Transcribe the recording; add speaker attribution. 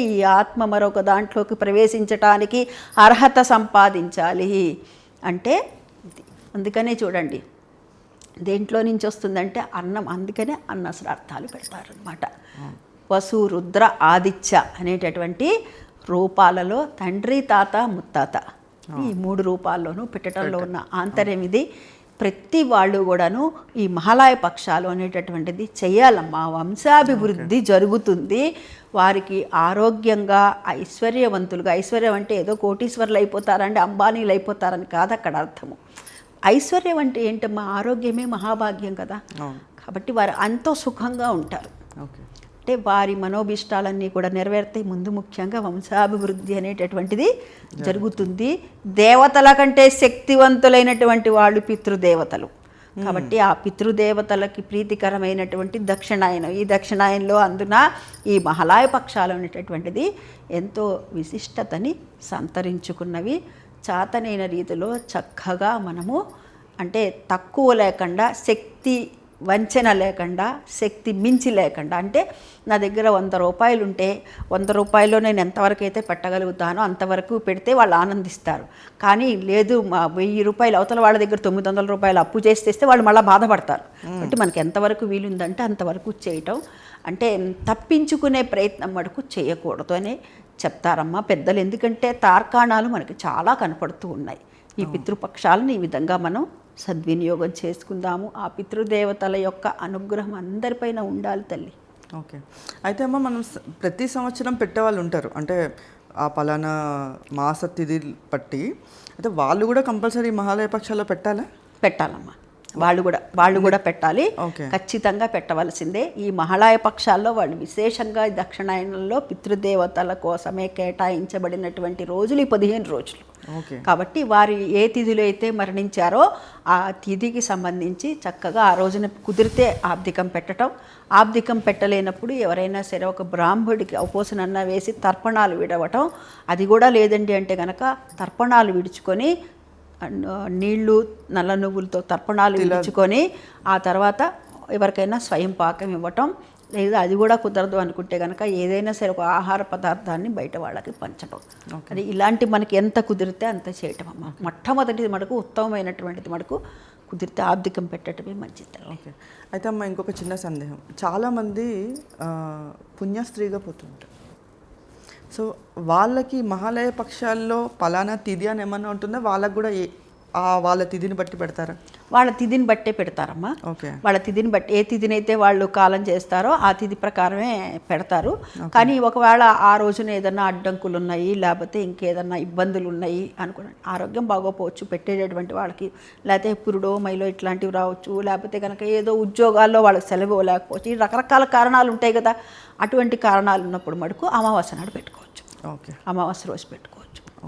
Speaker 1: ఈ ఆత్మ మరొక దాంట్లోకి ప్రవేశించటానికి అర్హత సంపాదించాలి. అంటే. అందుకనే చూడండి దేంట్లో నుంచి వస్తుందంటే అన్నం అందుకనే అన్న శ్రార్థాలు పెడతారు అనమాట వసు రుద్ర ఆదిత్య అనేటటువంటి రూపాలలో తండ్రి తాత ముత్తాత. ఈ మూడు రూపాల్లోనూ పెట్టడంలో ఉన్న ఆంతర్యం ఇది. ప్రతి వాళ్ళు కూడాను ఈ మహాలయ పక్షాలు అనేటటువంటిది చేయాలమ్మా. వంశాభివృద్ధి జరుగుతుంది. వారికి ఆరోగ్యంగా ఐశ్వర్యవంతులుగా ఐశ్వర్యం అంటే ఏదో కోటీశ్వర్లు అయిపోతారంటే అంబానీలు అయిపోతారని కాదు అక్కడ అర్థము. ఐశ్వర్యం అంటే ఏంటమ్మా? ఆరోగ్యమే మహాభాగ్యం కదా. కాబట్టి వారు ఎంతో సుఖంగా ఉంటారు.
Speaker 2: ఓకే.
Speaker 1: అంటే వారి మనోభిష్టాలన్నీ కూడా నెరవేరుతాయి. ముందు ముఖ్యంగా వంశాభివృద్ధి అనేటటువంటిది జరుగుతుంది. దేవతల కంటే శక్తివంతులైనటువంటి వాళ్ళు పితృదేవతలు. కాబట్టి ఆ పితృదేవతలకి ప్రీతికరమైనటువంటి దక్షిణాయనం. ఈ దక్షిణాయనంలో అందున ఈ మహలాయ పక్షాలు అనేటటువంటిది ఎంతో విశిష్టతని సంతరించుకున్నవి. చాతనైన రీతిలో చక్కగా మనము అంటే తక్కువ లేకుండా శక్తి వంచన లేకుండా శక్తి మించి లేకుండా అంటే నా దగ్గర వంద రూపాయలు ఉంటే వంద రూపాయల్లో నేను ఎంతవరకు అయితే పెట్టగలుగుతానో అంతవరకు పెడితే వాళ్ళు ఆనందిస్తారు. కానీ లేదు మా వెయ్యి రూపాయలు అవతల వాళ్ళ దగ్గర తొమ్మిది వందల రూపాయలు అప్పు చేసి తెస్తే వాళ్ళు మళ్ళీ బాధపడతారు. కాబట్టి మనకి ఎంతవరకు వీలుందంటే అంతవరకు చేయటం. అంటే తప్పించుకునే ప్రయత్నం మటుకు చేయకూడదు అని చెప్తారమ్మా పెద్దలు. ఎందుకంటే తార్కాణాలు మనకి చాలా కనపడుతూ ఉన్నాయి. ఈ పితృపక్షాలను ఈ విధంగా మనం సద్వినియోగం చేసుకుందాము. ఆ పితృదేవతల యొక్క అనుగ్రహం అందరిపైన ఉండాలి తల్లి.
Speaker 2: ఓకే. అయితే అమ్మ మనం ప్రతి సంవత్సరం పెట్టే వాళ్ళు ఉంటారు. అంటే ఆ పలానా మాస తిథి పట్టి. అయితే వాళ్ళు కూడా కంపల్సరీ మహాలయ పక్షాల్లో పెట్టాలా?
Speaker 1: పెట్టాలమ్మా. వాళ్ళు కూడా వాళ్ళు కూడా పెట్టాలి.
Speaker 2: ఓకే.
Speaker 1: ఖచ్చితంగా పెట్టవలసిందే. ఈ మహాళాయ పక్షాల్లో వాళ్ళు విశేషంగా దక్షిణాయనంలో పితృదేవతల కోసమే కేటాయించబడినటువంటి రోజులు ఈ పదిహేను రోజులు. కాబట్టి వారు ఏ తిథిలో అయితే మరణించారో ఆ తిథికి సంబంధించి చక్కగా ఆ రోజున కుదిరితే ఆబ్దికం పెట్టడం ఆబ్దికం పెట్టలేనప్పుడు ఎవరైనా సరే ఒక బ్రాహ్మడికి ఉపోసనన్న వేసి తర్పణాలు విడవటం. అది కూడా లేదండి అంటే కనుక తర్పణాలు విడుచుకొని నీళ్ళు నల్ల నువ్వులతో తర్పణాలు విడుచుకొని ఆ తర్వాత ఎవరికైనా స్వయం పాకం ఇవ్వటం లేదా అది కూడా కుదరదు అనుకుంటే కనుక ఏదైనా సరే ఒక ఆహార పదార్థాన్ని బయట వాళ్ళకి పంచడం. అది ఇలాంటి మనకి ఎంత కుదిరితే అంత చేయటం అమ్మ మొట్టమొదటిది మనకు ఉత్తమమైనటువంటిది మనకు కుదిరితే ఆర్థికం పెట్టడమే మంచిది
Speaker 2: ఓకే. అయితే అమ్మ ఇంకొక చిన్న సందేహం. చాలామంది పుణ్యస్త్రీగా పోతుంటారు. సో వాళ్ళకి మహాలయ పక్షాల్లో పలానా తిథి అని ఏమన్నా ఉంటుందా? వాళ్ళకి కూడా వాళ్ళ తిథిని బట్టి పెడతారా?
Speaker 1: వాళ్ళ తిథిని బట్టే పెడతారమ్మా.
Speaker 2: ఓకే.
Speaker 1: వాళ్ళ తిథిని బట్టి ఏ తిథిని అయితే వాళ్ళు కాలం చేస్తారో ఆ తిథి ప్రకారమే పెడతారు. కానీ ఒకవేళ ఆ రోజున ఏదన్నా అడ్డంకులు ఉన్నాయి లేకపోతే ఇంకేదన్నా ఇబ్బందులు ఉన్నాయి అనుకున్నాను ఆరోగ్యం బాగోపోవచ్చు పెట్టేటటువంటి వాళ్ళకి లేకపోతే పురుడో మైలో ఇట్లాంటివి రావచ్చు లేకపోతే కనుక ఏదో ఉద్యోగాల్లో వాళ్ళకి సెలవు లేకపోవచ్చు ఈ రకరకాల కారణాలు ఉంటాయి కదా. అటువంటి కారణాలు ఉన్నప్పుడు మటుకు అమావాస్య నాడు పెట్టుకోవచ్చు
Speaker 2: ఓకే.
Speaker 1: అమావాస్య రోజు పెట్టుకోవచ్చు.